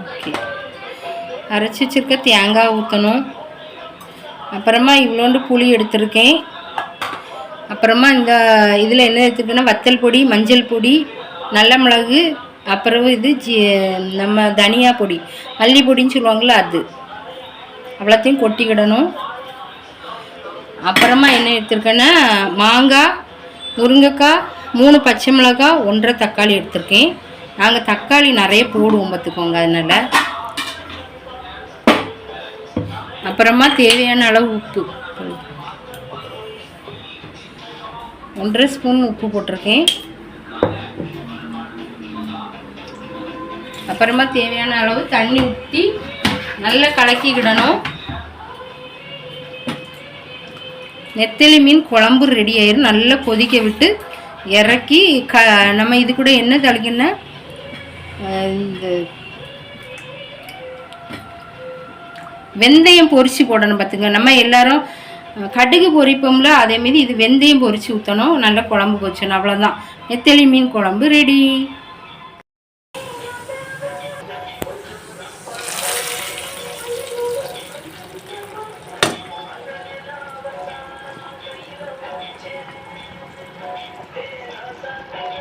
Okay. அரைச்சி வச்சிருக்க தேங்காய் ஊற்றணும் அப்புறமா இவ்வளோண்டு புளி எடுத்திருக்கேன். அப்புறமா இந்த இதில் என்ன எடுத்துருக்கேன்னா வத்தல் பொடி மஞ்சள் பொடி நல்ல மிளகு அப்புறம் இது ஜி நம்ம தனியா பொடி. மல்லி பொடின்னு சொல்லுவாங்கள்ல அது. அவ்வளோத்தையும் கொட்டிக்கிடணும். அப்புறமா என்ன எடுத்திருக்கேன்னா மாங்காய் முருங்கைக்காய் மூணு பச்சை மிளகாய் ஒன்றரை தக்காளி எடுத்திருக்கேன். நாங்கள் தக்காளி நிறைய போடுவோம் பார்த்துக்கோங்க அதனால். அப்புறமா தேவையான அளவு உப்பு. ஒன்றரை ஸ்பூன் உப்பு போட்டிருக்கேன். அப்புறமா தேவையான அளவு தண்ணி ஊற்றி நல்லா கலக்கிக்கிடணும். நெத்தலி மீன் குழம்பு ரெடி ஆயிரும். நல்லா கொதிக்க விட்டு இறக்கி க நம்ம இது கூட என்ன தளிக்கணும் இந்த வெந்தயம் பொரித்து போடணும் பார்த்துங்க. நம்ம எல்லாரும் கடுகு பொரிப்போம்ல அதேமாரி இது வெந்தயம் பொரித்து ஊற்றணும் நல்லா குழம்பு பொரிச்சணும் அவ்வளோதான் நெத்தலி மீன் குழம்பு ரெடி